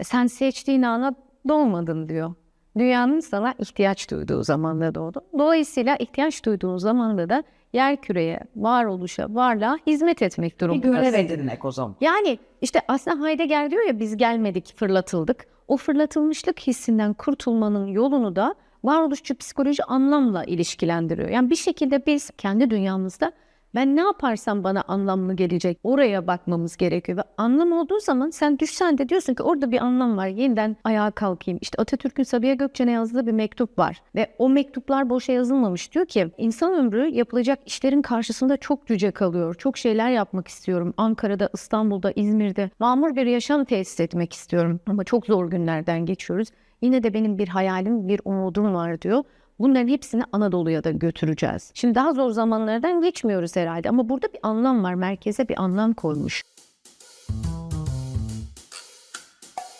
E, Sen seçtiğin ana doğmadın diyor. Dünyanın sana ihtiyaç duyduğu zamanda doğdun. Dolayısıyla ihtiyaç duyduğun zamanda da yer küreye, varoluşa, varlığa hizmet etmek Bir durumundasın. görev edinmek o zaman. Yani işte aslında Heidegger diyor ya biz gelmedik fırlatıldık. O fırlatılmışlık hissinden kurtulmanın yolunu da varoluşçu psikoloji anlamla ilişkilendiriyor. Yani bir şekilde biz kendi dünyamızda ben ne yaparsam bana anlamlı gelecek. Oraya bakmamız gerekiyor ve anlam olduğu zaman sen düşsen de diyorsun ki orada bir anlam var. Yeniden ayağa kalkayım. İşte Atatürk'ün Sabiha Gökçen'e yazdığı bir mektup var ve o mektuplar boşa yazılmamış. Diyor ki insan ömrü yapılacak işlerin karşısında çok cüce kalıyor. Çok şeyler yapmak istiyorum. Ankara'da, İstanbul'da, İzmir'de mamur bir yaşam tesis etmek istiyorum. Ama çok zor günlerden geçiyoruz. Yine de benim bir hayalim, bir umudum var diyor. Bunların hepsini Anadolu'ya da götüreceğiz. Şimdi daha zor zamanlardan geçmiyoruz herhalde ama burada bir anlam var. Merkeze bir anlam koymuş.